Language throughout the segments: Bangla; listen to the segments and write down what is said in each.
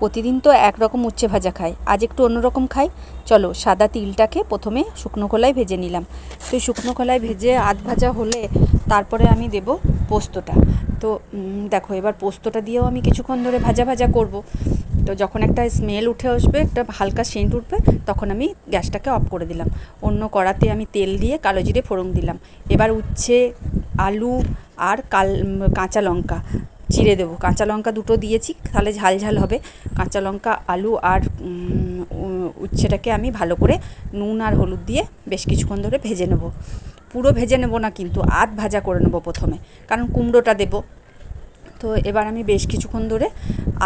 প্রতিদিন তো একরকম উচ্ছে ভাজা খাই, আজ একটু অন্যরকম খাই। চলো সাদা তিলটাকে প্রথমে শুকনো খোলায় ভেজে নিলাম। তো শুকনো খোলায় ভেজে আধ ভাজা হলে তারপরে আমি দেব পোস্তটা। তো দেখো এবার পোস্তটা দিয়েও আমি কিছুক্ষণ ধরে ভাজা ভাজা করব। তো যখন একটা স্মেল উঠে আসবে, একটা হালকা সেন্ট উঠবে, তখন আমি গ্যাসটাকে অফ করে দিলাম। অন্য কড়াতে আমি তেল দিয়ে কালো জিরে ফোড়ন দিলাম। এবার উচ্ছে, আলু আর কাল কাঁচা লঙ্কা। চিড়ে দেবো। কাঁচা লঙ্কা দুটো দিয়েছি, তাহলে ঝাল ঝাল হবে। কাঁচা লঙ্কা, আলু আর উচ্ছেটাকে আমি ভালো করে নুন আর হলুদ দিয়ে বেশ কিছুক্ষণ ধরে ভেজে নেব। পুরো ভেজে নেব না কিন্তু, আধ ভাজা করে নেব প্রথমে, কারণ কুমড়োটা দেবো। তো এবার আমি বেশ কিছুক্ষণ ধরে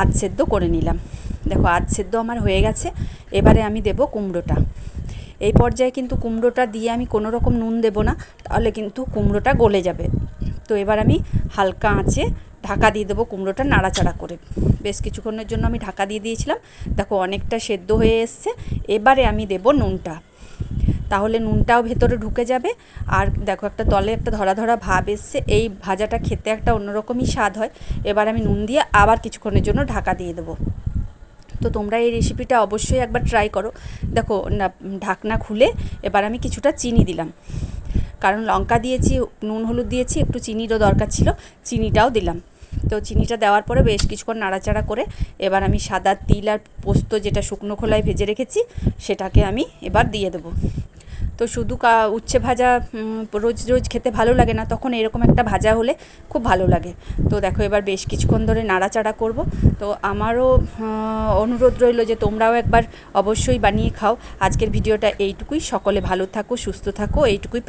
আধ সেদ্ধ করে নিলাম। দেখো, আধ সেদ্ধ আমার হয়ে গেছে, এবারে আমি দেব কুমড়োটা। এই পর্যায়ে কিন্তু কুমড়োটা দিয়ে আমি কোনো রকম নুন দেবো না, তাহলে কিন্তু কুমড়োটা গলে যাবে। তো এবার আমি হালকা আঁচে ঢাকা দিয়ে দেবো কুমড়োটা নাড়াচাড়া করে। বেশ কিছুক্ষণের জন্য আমি ঢাকা দিয়ে দিয়েছিলাম। দেখো, অনেকটা সেদ্ধ হয়ে এসছে। এবারে আমি দেব নুনটা। তাহলে নুনটাও ভেতরে ঢুকে যাবে। আর দেখো, একটা তলে একটা ধরা ধরা ভাব এসছে। এই ভাজাটা খেতে একটা অন্যরকমই স্বাদ হয়। এবার আমি নুন দিয়ে আবার কিছুক্ষণের জন্য ঢাকা দিয়ে দেবো। তো তোমরা এই রেসিপিটা অবশ্যই একবার ট্রাই করো। দেখো, না, ঢাকনা খুলে এবার আমি কিছুটা চিনি দিলাম। কারণ লঙ্কা দিয়েছি, নুন হলুদ দিয়েছি, একটু চিনিরও দরকার ছিল, চিনিটাও দিলাম। তো চিনিটা দেওয়ার পরে বেশ কিছুক্ষণ নাড়াচাড়া করে এবার আমি সাদা তিল আর পোস্ত যেটা শুকনো খোলায় ভেজে রেখেছি, সেটাকে আমি এবার দিয়ে দেবো। তো শুধু কা, উচ্ছে ভাজা রোজ রোজ খেতে ভালো লাগে না, তখন এরকম একটা ভাজা হলে খুব ভালো লাগে। তো দেখো এবার বেশ কিছুক্ষণ ধরে নাড়াচাড়া করব। তো আমারও অনুরোধ রইল যে তোমরাও একবার অবশ্যই বানিয়ে খাও। আজকের ভিডিওটা এইটুকুই। সকলে ভালো থাকো, সুস্থ থাকো, এইটুকুই